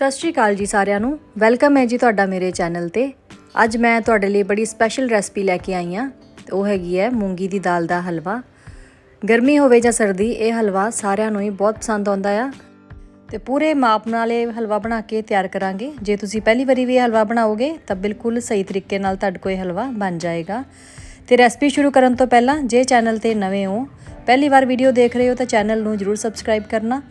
ਸਤਿ ਸ਼੍ਰੀ ਅਕਾਲ ਜੀ ਸਾਰਿਆਂ ਨੂੰ। ਵੈਲਕਮ ਹੈ ਜੀ ਤੁਹਾਡਾ ਮੇਰੇ ਚੈਨਲ ਤੇ। ਅੱਜ ਮੈਂ ਤੁਹਾਡੇ ਲਈ ਬੜੀ ਸਪੈਸ਼ਲ ਰੈਸਪੀ ਲੈ ਕੇ ਆਈ ਹਾਂ। ਤੇ ਉਹ ਹੈਗੀ ਹੈ ਮੂੰਗੀ ਦੀ ਦਾਲ ਦਾ ਹਲਵਾ। ਗਰਮੀ ਹੋਵੇ ਜਾਂ ਸਰਦੀ, ਇਹ ਹਲਵਾ ਸਾਰਿਆਂ ਨੂੰ ਹੀ ਬਹੁਤ ਪਸੰਦ ਆਉਂਦਾ ਆ। ਤੇ ਪੂਰੇ ਮਾਪ ਨਾਲ ਇਹ ਹਲਵਾ ਬਣਾ ਕੇ ਤਿਆਰ ਕਰਾਂਗੇ। ਜੇ ਤੁਸੀਂ ਪਹਿਲੀ ਵਾਰੀ ਵੀ ਇਹ ਹਲਵਾ ਬਣਾਓਗੇ, ਤਾਂ ਬਿਲਕੁਲ ਸਹੀ ਤਰੀਕੇ ਨਾਲ ਤੁਹਾਡੇ ਕੋਲ ਇਹ ਹਲਵਾ ਬਣ ਜਾਏਗਾ। ਤੇ ਰੈਸਪੀ ਸ਼ੁਰੂ ਕਰਨ ਤੋਂ ਪਹਿਲਾਂ, ਜੇ ਚੈਨਲ ਤੇ ਨਵੇਂ ਹੋ, ਪਹਿਲੀ ਵਾਰ ਵੀਡੀਓ ਦੇਖ ਰਹੇ ਹੋ, ਤਾਂ ਚੈਨਲ ਨੂੰ ਜਰੂਰ ਸਬਸਕ੍ਰਾਈਬ ਕਰਨਾ।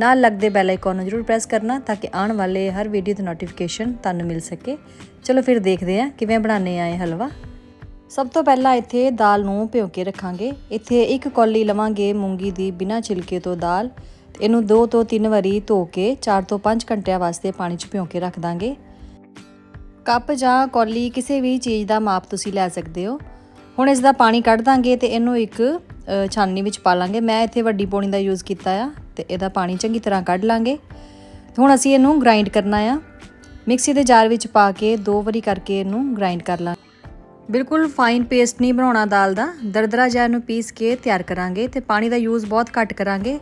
ਨਾਲ ਲੱਗਦੇ ਬੈਲ ਆਈਕਨ ਨੂੰ ਜਰੂਰ ਪ੍ਰੈਸ ਕਰਨਾ ਤਾਂ ਕਿ ਆਉਣ ਵਾਲੇ ਹਰ ਵੀਡੀਓ ਦੀ ਨੋਟੀਫਿਕੇਸ਼ਨ ਤੁਹਾਨੂੰ ਮਿਲ ਸਕੇ। ਚਲੋ ਫਿਰ ਦੇਖਦੇ ਹਾਂ ਕਿਵੇਂ ਬਣਾਉਣੇ ਆ ਇਹ ਹਲਵਾ। ਸਭ ਤੋਂ ਪਹਿਲਾਂ ਇੱਥੇ ਦਾਲ ਨੂੰ ਭਿਓ ਕੇ ਰੱਖਾਂਗੇ। ਇੱਥੇ ਇੱਕ ਕੌਲੀ ਲਵਾਂਗੇ ਮੂੰਗੀ ਦੀ ਬਿਨਾਂ ਛਿਲਕੇ ਤੋਂ ਦਾਲ। ਤੇ ਇਹਨੂੰ 2 ਤੋਂ 3 ਵਾਰੀ ਧੋ ਕੇ 4 ਤੋਂ 5 ਘੰਟਿਆਂ ਵਾਸਤੇ ਪਾਣੀ 'ਚ ਭਿਓ ਕੇ ਰੱਖ ਦਾਂਗੇ। ਕੱਪ ਜਾਂ ਕੌਲੀ ਕਿਸੇ ਵੀ ਚੀਜ਼ ਦਾ ਮਾਪ ਤੁਸੀਂ ਲੈ ਸਕਦੇ ਹੋ। ਹੁਣ ਇਸ ਦਾ ਪਾਣੀ ਕੱਢ ਦਾਂਗੇ ਤੇ ਇਹਨੂੰ ਇੱਕ ਅ, ਛਾਨਣੀ ਵਿੱਚ ਪਾ ਲਾਂਗੇ। ਮੈਂ ਇੱਥੇ ਵੱਡੀ ਪੌਣੀ ਦਾ ਯੂਜ਼ ਕੀਤਾ ਆ। ਤੇ ਇਹਦਾ ਪਾਣੀ ਚੰਗੀ ਤਰ੍ਹਾਂ ਕੱਢ ਲਾਂਗੇ। ਤੇ ਹੁਣ ਅਸੀਂ ਇਹਨੂੰ ਗ੍ਰਾਈਂਡ ਕਰਨਾ ਆ। ਮਿਕਸੀ ਦੇ ਜਾਰ ਵਿੱਚ ਪਾ ਕੇ ਦੋ ਵਾਰੀ ਕਰਕੇ ਇਹਨੂੰ ਗ੍ਰਾਈਂਡ ਕਰ ਲਾਂ। ਬਿਲਕੁਲ ਫਾਈਨ ਪੇਸਟ ਨਹੀਂ ਬਣਾਉਣਾ ਦਾਲ ਦਾ। ਦਰਦਰਾ ਜਿਹਾ ਇਹਨੂੰ ਪੀਸ ਕੇ ਤਿਆਰ ਕਰਾਂਗੇ ਤੇ ਪਾਣੀ ਦਾ ਯੂਜ਼ ਬਹੁਤ ਘੱਟ ਕਰਾਂਗੇ।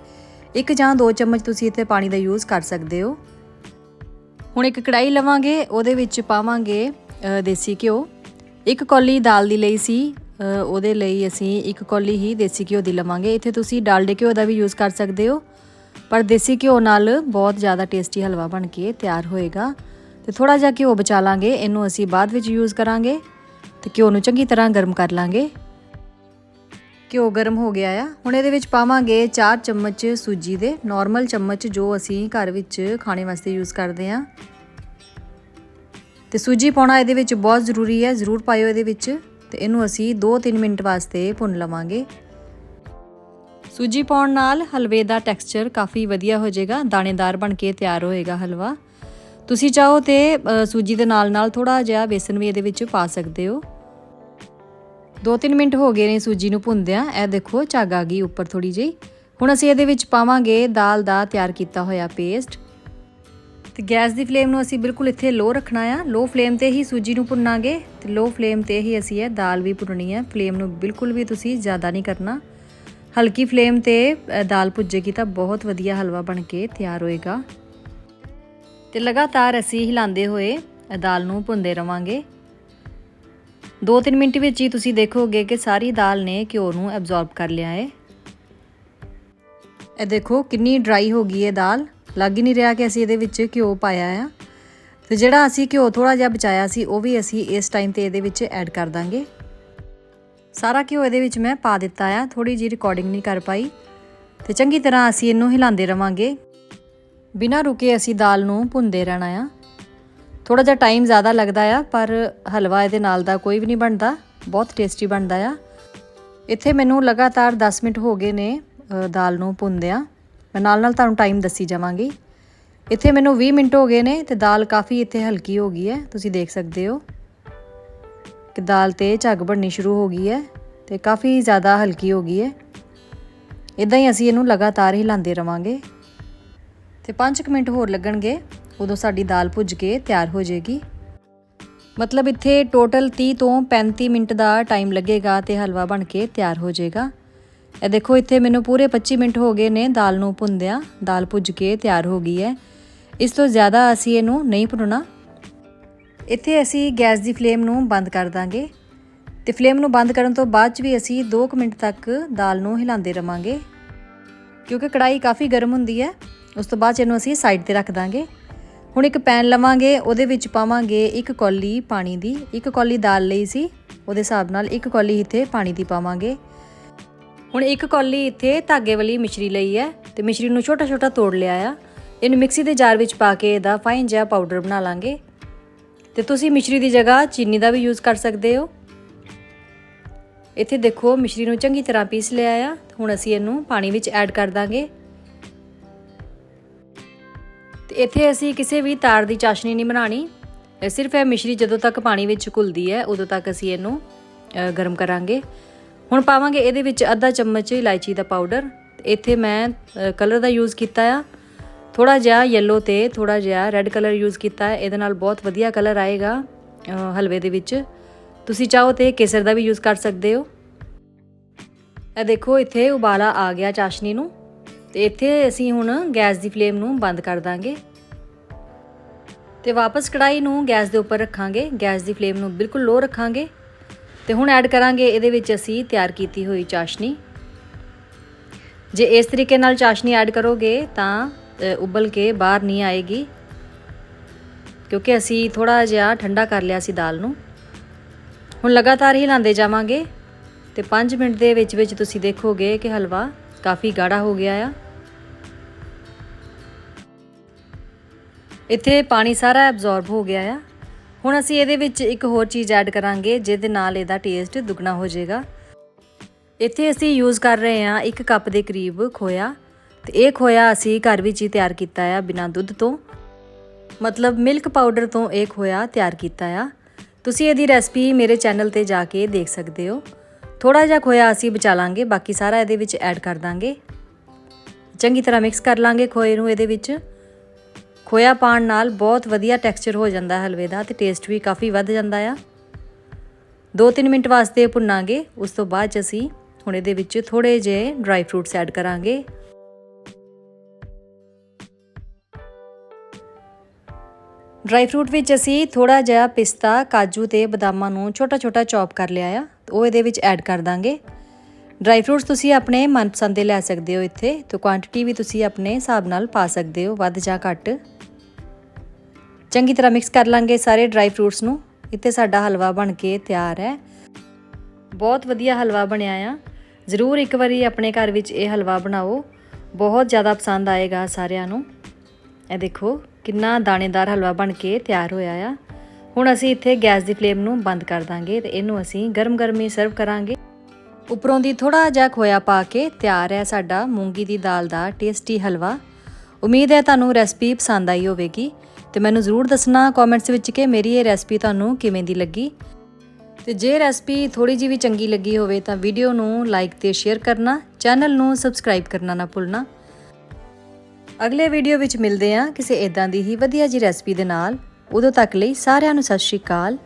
ਇੱਕ ਜਾਂ ਦੋ ਚਮਚ ਤੁਸੀਂ ਇੱਥੇ ਪਾਣੀ ਦਾ ਯੂਜ਼ ਕਰ ਸਕਦੇ ਹੋ। ਹੁਣ ਇੱਕ ਕੜਾਈ ਲਵਾਂਗੇ, ਉਹਦੇ ਵਿੱਚ ਪਾਵਾਂਗੇ ਦੇਸੀ ਘਿਓ। ਇੱਕ ਕੌਲੀ ਦਾਲ ਦੀ ਲਈ ਸੀ ਉਹਦੇ ਲਈ ਅਸੀਂ ਇੱਕ ਕੌਲੀ ਹੀ ਦੇਸੀ ਘਿਓ ਦੀ ਲਵਾਂਗੇ। ਇੱਥੇ ਤੁਸੀਂ ਡਾਲਡੇ ਘਿਓ ਦਾ ਵੀ ਯੂਜ਼ ਕਰ ਸਕਦੇ ਹੋ। ਪਰ ਦੇਸੀ ਘਿਓ ਨਾਲ ਬਹੁਤ ਜ਼ਿਆਦਾ ਟੇਸਟੀ ਹਲਵਾ ਬਣ ਕੇ ਤਿਆਰ ਹੋਏਗਾ। ਤੇ ਥੋੜਾ ਜਿਹਾ ਘਿਓ ਬਚਾ ਲਾਂਗੇ, ਇਹਨੂੰ ਅਸੀਂ ਬਾਅਦ ਵਿੱਚ ਯੂਜ਼ ਕਰਾਂਗੇ ਤੇ ਘਿਓ ਨੂੰ ਚੰਗੀ ਤਰ੍ਹਾਂ ਗਰਮ ਕਰ ਲਾਂਗੇ। ਘਿਓ ਗਰਮ ਹੋ ਗਿਆ ਆ। ਹੁਣ ਇਹਦੇ ਵਿੱਚ ਪਾਵਾਂਗੇ 4 ਚਮਚ ਸੂਜੀ ਦੇ ਨਾਰਮਲ ਚਮਚ ਜੋ ਅਸੀਂ ਘਰ ਵਿੱਚ ਖਾਣੇ ਵਾਸਤੇ ਯੂਜ਼ ਕਰਦੇ ਆ ਤੇ ਸੂਜੀ ਪਾਉਣਾ ਇਹਦੇ ਵਿੱਚ ਬਹੁਤ ਜ਼ਰੂਰੀ ਹੈ, ਜ਼ਰੂਰ ਪਾਇਓ ਇਹਦੇ ਵਿੱਚ ਤੇ ਇਹਨੂੰ ਅਸੀਂ 2-3 ਮਿੰਟ ਵਾਸਤੇ ਭੁੰਨ ਲਵਾਂਗੇ। ਸੂਜੀ ਪਾਉਣ ਨਾਲ ਹਲਵੇ ਦਾ ਟੈਕਸਚਰ ਕਾਫੀ ਵਧੀਆ ਹੋ ਜਾਏਗਾ, ਦਾਣੇਦਾਰ ਬਣ ਕੇ ਤਿਆਰ ਹੋਏਗਾ ਹਲਵਾ। ਤੁਸੀਂ ਚਾਹੋ ਤੇ ਸੂਜੀ ਦੇ ਨਾਲ ਨਾਲ ਥੋੜਾ ਜਿਹਾ ਬੇਸਨ ਵੀ ਇਹਦੇ ਵਿੱਚ ਪਾ ਸਕਦੇ ਹੋ। 2-3 ਮਿੰਟ ਹੋ ਗਏ ਨੇ ਸੂਜੀ ਨੂੰ ਭੁੰਨਦਿਆਂ, ਇਹ ਦੇਖੋ ਝੱਗ ਆ ਗਈ ਉੱਪਰ ਥੋੜੀ ਜਿਹੀ। ਹੁਣ ਅਸੀਂ ਇਹਦੇ ਵਿੱਚ ਪਾਵਾਂਗੇ ਦਾਲ ਦਾ ਤਿਆਰ ਕੀਤਾ ਹੋਇਆ ਪੇਸਟ। ਤੇ ਗੈਸ ਦੀ ਫਲੇਮ ਨੂੰ ਅਸੀਂ ਬਿਲਕੁਲ ਇੱਥੇ ਲੋ ਰੱਖਣਾ ਆ। ਲੋ ਫਲੇਮ ਤੇ ਹੀ ਸੂਜੀ ਨੂੰ ਭੁੰਨਾਂਗੇ ਤੇ ਲੋ ਫਲੇਮ ਤੇ ਹੀ ਅਸੀਂ ਇਹ ਦਾਲ ਵੀ ਭੁੰਨਣੀ ਹੈ। ਫਲੇਮ ਨੂੰ ਬਿਲਕੁਲ ਵੀ ਤੁਸੀਂ ਜ਼ਿਆਦਾ ਨਹੀਂ ਕਰਨਾ। ਹਲਕੀ ਫਲੇਮ ਤੇ ਦਾਲ ਭੁੱਜੇਗੀ ਤਾਂ ਬਹੁਤ ਵਧੀਆ ਹਲਵਾ ਬਣ ਕੇ ਤਿਆਰ ਹੋਏਗਾ। ਤੇ ਲਗਾਤਾਰ ਅਸੀਂ ਹਿਲਾਉਂਦੇ ਹੋਏ ਦਾਲ ਨੂੰ ਭੁੰਦੇ ਰਵਾਂਗੇ। 2-3 ਮਿੰਟ ਵਿੱਚ ਹੀ ਤੁਸੀਂ ਦੇਖੋਗੇ ਕਿ ਸਾਰੀ ਦਾਲ ਨੇ ਘਿਓ ਨੂੰ ਐਬਜ਼ੌਰਬ ਕਰ ਲਿਆ ਹੈ ਇਹ ਦੇਖੋ, ਕਿੰਨੀ ਡਰਾਈ ਹੋ ਗਈ ਹੈ ਦਾਲ। ਲੱਗ ਹੀ ਨਹੀਂ ਰਿਹਾ ਕਿ ਅਸੀਂ ਇਹਦੇ ਵਿੱਚ ਘਿਓ ਪਾਇਆ ਆ। ਤੇ ਜਿਹੜਾ ਅਸੀਂ ਘਿਓ ਥੋੜਾ ਜਿਹਾ ਬਚਾਇਆ ਸੀ, ਉਹ ਵੀ ਅਸੀਂ ਇਸ ਟਾਈਮ ਤੇ ਇਹਦੇ ਵਿੱਚ ਐਡ ਕਰ ਦਾਂਗੇ। ਸਾਰਾ ਘਿਓ ਇਹਦੇ ਵਿੱਚ ਮੈਂ ਪਾ ਦਿੱਤਾ ਆ ਥੋੜੀ ਜੀ ਰਿਕਾਰਡਿੰਗ ਨਹੀਂ ਕਰ ਪਾਈ। ਤੇ ਚੰਗੀ ਤਰ੍ਹਾਂ ਅਸੀਂ ਇਹਨੂੰ ਹਿਲਾਉਂਦੇ ਰਵਾਂਗੇ। ਬਿਨਾਂ ਰੁਕੇ ਅਸੀਂ ਦਾਲ ਨੂੰ ਭੁੰਨਦੇ ਰਹਿਣਾ ਆ। ਥੋੜਾ ਜਿਹਾ ਟਾਈਮ ਜ਼ਿਆਦਾ ਲੱਗਦਾ ਆ, ਪਰ ਹਲਵਾ ਇਹਦੇ ਨਾਲ ਦਾ ਕੋਈ ਵੀ ਨਹੀਂ ਬਣਦਾ, ਬਹੁਤ ਟੇਸਟੀ ਬਣਦਾ ਆ। ਇੱਥੇ ਮੈਨੂੰ ਲਗਾਤਾਰ 10 ਮਿੰਟ ਹੋ ਗਏ ਨੇ ਦਾਲ ਨੂੰ ਭੁੰਨਦਿਆਂ। ਮੈਂ ਨਾਲ ਨਾਲ ਤੁਹਾਨੂੰ ਟਾਈਮ ਦੱਸੀ ਜਾਵਾਂਗੀ। ਇੱਥੇ ਮੈਨੂੰ 20 ਮਿੰਟ ਹੋ ਗਏ ਨੇ ਤੇ ਦਾਲ ਕਾਫੀ ਇੱਥੇ ਹਲਕੀ ਹੋ ਗਈ ਹੈ, ਤੁਸੀਂ ਦੇਖ ਸਕਦੇ ਹੋ। ਕਿ ਦਾਲ ਤੇ ਝੱਗ ਬਣਨੀ ਸ਼ੁਰੂ ਹੋ ਗਈ ਹੈ ਤੇ ਕਾਫੀ ਜ਼ਿਆਦਾ ਹਲਕੀ ਹੋ ਗਈ ਹੈ। ਇਦਾਂ ਹੀ ਅਸੀਂ ਇਹਨੂੰ ਲਗਾਤਾਰ ਹਿਲਾਉਂਦੇ ਰਵਾਂਗੇ ਤੇ 5 ਮਿੰਟ ਹੋਰ ਲੱਗਣਗੇ, ਉਦੋਂ ਸਾਡੀ ਦਾਲ ਭੁੱਜ ਕੇ ਤਿਆਰ ਹੋ ਜਾਏਗੀ। ਮਤਲਬ ਇੱਥੇ ਟੋਟਲ 30 ਤੋਂ 35 ਮਿੰਟ ਦਾ ਟਾਈਮ ਲੱਗੇਗਾ ਤੇ ਹਲਵਾ ਬਣ ਕੇ ਤਿਆਰ ਹੋ ਜਾਏਗਾ। ਇਹ ਦੇਖੋ, ਇੱਥੇ ਮੈਨੂੰ ਪੂਰੇ 25 ਮਿੰਟ ਹੋ ਗਏ ਨੇ ਦਾਲ ਨੂੰ ਭੁੰਨਦਿਆਂ। ਦਾਲ ਭੁੱਜ ਕੇ ਤਿਆਰ ਹੋ ਗਈ ਹੈ। ਇਸ ਤੋਂ ਜ਼ਿਆਦਾ ਅਸੀਂ ਇਹਨੂੰ ਨਹੀਂ ਭੁੰਨਣਾ। ਇੱਥੇ ਅਸੀਂ ਗੈਸ ਦੀ ਫਲੇਮ ਨੂੰ ਬੰਦ ਕਰ ਦਾਂਗੇ ਤੇ ਫਲੇਮ ਨੂੰ ਬੰਦ ਕਰਨ ਤੋਂ ਬਾਅਦ ਚ ਵੀ ਅਸੀਂ 2 ਮਿੰਟ ਤੱਕ ਦਾਲ ਨੂੰ ਹਿਲਾਉਂਦੇ ਰਵਾਂਗੇ। ਕਿਉਂਕਿ ਕੜਾਈ ਕਾਫੀ ਗਰਮ ਹੁੰਦੀ ਹੈ, ਉਸ ਤੋਂ ਬਾਅਦ 'ਚ ਇਹਨੂੰ ਅਸੀਂ ਸਾਈਡ ਤੇ ਰੱਖ ਦਾਂਗੇ। ਹੁਣ ਇੱਕ ਪੈਨ ਲਵਾਂਗੇ, ਉਹਦੇ ਵਿੱਚ ਪਾਵਾਂਗੇ ਇੱਕ ਕੌਲੀ ਪਾਣੀ ਦੀ, ਇੱਕ ਕੌਲੀ ਦਾਲ ਲਈ ਸੀ, ਉਹਦੇ ਹਿਸਾਬ ਨਾਲ ਇੱਕ ਕੌਲੀ ਇੱਥੇ ਪਾਣੀ ਦੀ ਪਾਵਾਂਗੇ। ਹੁਣ ਇੱਕ ਕੌਲੀ ਇੱਥੇ ਧਾਗੇ ਵਾਲੀ ਮਿਸ਼ਰੀ ਲਈ ਹੈ ਤੇ ਮਿਸ਼ਰੀ ਨੂੰ ਛੋਟਾ ਛੋਟਾ ਤੋੜ ਲਿਆ ਆ। ਇਹਨੂੰ ਮਿਕਸੀ ਦੇ ਜਾਰ ਵਿੱਚ ਪਾ ਕੇ ਇਹਦਾ ਫਾਈਨ ਜਿਹਾ ਪਾਊਡਰ ਬਣਾ ਲਾਂਗੇ। ਤੇ ਤੁਸੀਂ ਮਿਸ਼ਰੀ ਦੀ ਜਗ੍ਹਾ ਚੀਨੀ ਦਾ ਵੀ ਯੂਜ਼ ਕਰ ਸਕਦੇ ਹੋ। ਇੱਥੇ ਦੇਖੋ, ਮਿਸ਼ਰੀ ਨੂੰ ਚੰਗੀ ਤਰ੍ਹਾਂ ਪੀਸ ਲਿਆ ਆ। ਹੁਣ ਅਸੀਂ ਇਹਨੂੰ ਪਾਣੀ ਵਿੱਚ ਐਡ ਕਰ ਦਾਂਗੇ। ਤੇ ਇੱਥੇ ਅਸੀਂ ਕਿਸੇ ਵੀ ਤਾਰ ਦੀ ਚਾਸ਼ਨੀ ਨਹੀਂ ਬਣਾਣੀ ਸਿਰਫ ਇਹ ਮਿਸ਼ਰੀ ਜਦੋਂ ਤੱਕ ਪਾਣੀ ਵਿੱਚ ਘੁਲਦੀ ਹੈ, ਉਦੋਂ ਤੱਕ ਅਸੀਂ ਇਹਨੂੰ ਗਰਮ ਕਰਾਂਗੇ। ਹੁਣ ਪਾਵਾਂਗੇ ਇਹਦੇ ਵਿੱਚ ਅੱਧਾ ਚਮਚ ਇਲਾਇਚੀ ਦਾ ਪਾਊਡਰ ਤੇ ਇੱਥੇ ਮੈਂ ਕਲਰ ਦਾ ਯੂਜ਼ ਕੀਤਾ ਆ। ਥੋੜਾ ਜਿਹਾ ਯੈਲੋ ਤੇ ਥੋੜਾ ਜਿਹਾ ਰੈੱਡ ਕਲਰ ਯੂਜ਼ ਕੀਤਾ ਹੈ। ਇਹਦੇ ਨਾਲ ਬਹੁਤ ਵਧੀਆ ਕਲਰ ਆਏਗਾ ਹਲਵੇ ਦੇ ਵਿੱਚ। ਤੁਸੀਂ ਚਾਹੋ ਤੇ ਕੇਸਰ ਦਾ ਵੀ ਯੂਜ਼ ਕਰ ਸਕਦੇ ਹੋ। ਇਹ ਦੇਖੋ, ਇੱਥੇ ਉਬਾਲਾ ਆ ਗਿਆ ਚਾਸ਼ਨੀ ਨੂੰ। ਤੇ ਇੱਥੇ ਅਸੀਂ ਹੁਣ ਗੈਸ ਦੀ ਫਲੇਮ ਨੂੰ ਬੰਦ ਕਰ ਦਾਂਗੇ। ਤੇ ਵਾਪਸ ਕੜਾਈ ਨੂੰ ਗੈਸ ਦੇ ਉੱਪਰ ਰੱਖਾਂਗੇ। ਗੈਸ ਦੀ ਫਲੇਮ ਨੂੰ ਬਿਲਕੁਲ ਲੋ ਰੱਖਾਂਗੇ। ਤੇ ਹੁਣ ਐਡ ਕਰਾਂਗੇ ਇਹਦੇ ਵਿੱਚ ਅਸੀਂ ਤਿਆਰ ਕੀਤੀ ਹੋਈ ਚਾਸ਼ਨੀ। ਜੇ ਇਸ ਤਰੀਕੇ ਨਾਲ ਚਾਸ਼ਨੀ ਐਡ ਕਰੋਗੇ ਤਾਂ ਉਬਲ ਕੇ ਬਾਹਰ ਨਹੀਂ ਆਏਗੀ। ਕਿਉਂਕਿ ਅਸੀਂ ਥੋੜਾ ਜਿਹਾ ਠੰਡਾ ਕਰ ਲਿਆ ਸੀ ਦਾਲ ਨੂੰ। ਹੁਣ ਲਗਾਤਾਰ ਹੀ ਲਾਉਂਦੇ ਜਾਵਾਂਗੇ ਤੇ 5 ਮਿੰਟ ਦੇ ਵਿੱਚ ਵਿੱਚ ਤੁਸੀਂ ਦੇਖੋਗੇ ਕਿ ਹਲਵਾ ਕਾਫੀ ਗਾੜਾ ਹੋ ਗਿਆ ਆ। ਇੱਥੇ ਪਾਣੀ ਸਾਰਾ ਐਬਜ਼ੌਰਬ ਹੋ ਗਿਆ ਆ। ਹੁਣ ਅਸੀਂ ਇਹਦੇ ਵਿੱਚ ਇੱਕ ਹੋਰ ਚੀਜ਼ ਐਡ ਕਰਾਂਗੇ, ਜਿਹਦੇ ਨਾਲ ਇਹਦਾ ਟੇਸਟ ਦੁੱਗਣਾ ਹੋ ਜਾਏਗਾ। ਇੱਥੇ ਅਸੀਂ ਯੂਜ਼ ਕਰ ਰਹੇ ਹਾਂ ਇੱਕ ਕੱਪ ਦੇ ਕਰੀਬ ਖੋਇਆ। ਤੇ ਇਹ ਖੋਇਆ ਅਸੀਂ ਘਰ ਵਿੱਚ ਹੀ ਤਿਆਰ ਕੀਤਾ ਆ ਬਿਨਾਂ ਦੁੱਧ ਤੋਂ। ਮਤਲਬ ਮਿਲਕ ਪਾਊਡਰ ਤੋਂ ਇਹ ਖੋਇਆ, ਤਿਆਰ ਕੀਤਾ ਆ। ਤੁਸੀਂ ਇਹਦੀ ਰੈਸਪੀ ਮੇਰੇ ਚੈਨਲ ਤੇ ਜਾ ਕੇ ਦੇਖ ਸਕਦੇ ਹੋ। ਥੋੜਾ ਜਿਹਾ ਖੋਇਆ ਅਸੀਂ ਬਚਾ ਲਾਂਗੇ, ਬਾਕੀ ਸਾਰਾ ਇਹਦੇ ਵਿੱਚ ਐਡ ਕਰ ਦਾਂਗੇ। ਚੰਗੀ ਤਰ੍ਹਾਂ ਮਿਕਸ ਕਰ ਲਾਂਗੇ ਖੋਏ ਨੂੰ ਇਹਦੇ ਵਿੱਚ। ਖੋਇਆ ਪਾਣ ਨਾਲ ਬਹੁਤ ਵਧੀਆ ਟੈਕਸਚਰ ਹੋ ਜਾਂਦਾ ਹਲਵੇ ਦਾ ਤੇ ਟੇਸਟ ਵੀ ਕਾਫੀ ਵੱਧ ਜਾਂਦਾ ਆ। 2-3 ਮਿੰਟ ਵਾਸਤੇ ਭੁੰਨਾਂਗੇ, ਉਸ ਤੋਂ ਬਾਅਦ 'ਚ ਅਸੀਂ ਹੁਣ ਇਹਦੇ ਵਿੱਚ ਥੋੜੇ ਜਿਹੇ ਡਰਾਈ ਫਰੂਟਸ ਐਡ ਕਰਾਂਗੇ। ਡਰਾਈ ਫਰੂਟ ਵਿੱਚ ਅਸੀਂ ਥੋੜਾ ਜਿਹਾ ਪਿਸਤਾ, ਕਾਜੂ ਤੇ ਬਦਾਮਾਂ ਨੂੰ ਛੋਟਾ-ਛੋਟਾ ਚੌਪ ਕਰ ਲਿਆ ਆ। ਉਹ ਇਹਦੇ ਵਿੱਚ ਐਡ ਕਰ ਦਾਂਗੇ। ਡਰਾਈ ਫਰੂਟਸ ਤੁਸੀਂ ਆਪਣੇ ਮਨਪਸੰਦ ਦੇ ਲੈ ਸਕਦੇ ਹੋ ਇੱਥੇ। ਤੇ ਕੁਆਂਟੀਟੀ ਵੀ ਤੁਸੀਂ ਆਪਣੇ ਹਿਸਾਬ ਨਾਲ ਪਾ ਸਕਦੇ ਹੋ, ਵੱਧ ਜਾਂ ਘੱਟ। ਚੰਗੀ ਤਰ੍ਹਾਂ ਮਿਕਸ ਕਰ ਲਾਂਗੇ ਸਾਰੇ ਡਰਾਈ ਫਰੂਟਸ ਨੂੰ। ਇੱਥੇ ਸਾਡਾ ਹਲਵਾ ਬਣ ਕੇ ਤਿਆਰ ਹੈ। ਬਹੁਤ ਵਧੀਆ ਹਲਵਾ ਬਣਿਆ ਆ। ਜ਼ਰੂਰ ਇੱਕ ਵਾਰੀ ਆਪਣੇ ਘਰ ਵਿੱਚ ਇਹ ਹਲਵਾ ਬਣਾਓ। ਬਹੁਤ ਜ਼ਿਆਦਾ ਪਸੰਦ ਆਏਗਾ ਸਾਰਿਆਂ ਨੂੰ। ਇਹ ਦੇਖੋ। ਕਿੰਨਾ ਦਾਣੇਦਾਰ ਹਲਵਾ ਬਣ ਕੇ ਤਿਆਰ ਹੋਇਆ ਆ। ਹੁਣ ਅਸੀਂ ਇੱਥੇ ਗੈਸ ਦੀ ਫਲੇਮ ਨੂੰ ਬੰਦ ਕਰ ਦਾਂਗੇ ਤੇ ਇਹਨੂੰ ਅਸੀਂ ਗਰਮ-ਗਰਮ ਹੀ ਸਰਵ ਕਰਾਂਗੇ। ਉੱਪਰੋਂ ਦੀ ਥੋੜਾ ਜਿਹਾ ਖੋਇਆ ਪਾ ਕੇ ਤਿਆਰ ਹੈ ਸਾਡਾ ਮੂੰਗੀ ਦੀ ਦਾਲ ਦਾ ਟੇਸਟੀ ਹਲਵਾ। ਉਮੀਦ ਹੈ ਤੁਹਾਨੂੰ ਰੈਸਪੀ ਪਸੰਦ ਆਈ ਹੋਵੇਗੀ ਤੇ ਮੈਨੂੰ ਜ਼ਰੂਰ ਦੱਸਣਾ ਕਮੈਂਟਸ ਵਿੱਚ ਕਿ ਮੇਰੀ ਇਹ ਰੈਸਪੀ ਤੁਹਾਨੂੰ ਕਿਵੇਂ ਦੀ ਲੱਗੀ। ਤੇ ਜੇ ਰੈਸਪੀ ਥੋੜੀ ਜਿਹੀ ਵੀ ਚੰਗੀ ਲੱਗੀ ਹੋਵੇ ਤਾਂ ਵੀਡੀਓ ਨੂੰ ਲਾਈਕ ਤੇ ਸ਼ੇਅਰ ਕਰਨਾ, ਚੈਨਲ ਨੂੰ ਸਬਸਕ੍ਰਾਈਬ ਕਰਨਾ ਨਾ ਭੁੱਲਣਾ। ਅਗਲੇ ਵੀਡੀਓ ਵਿੱਚ ਮਿਲਦੇ ਹਾਂ ਕਿਸੇ ਇਦਾਂ ਦੀ ਹੀ ਵਧੀਆ ਜੀ ਰੈਸਪੀ ਦੇ ਨਾਲ। ਉਦੋਂ ਤੱਕ ਲਈ ਸਾਰਿਆਂ ਨੂੰ ਸਤਿ ਸ਼੍ਰੀ ਅਕਾਲ।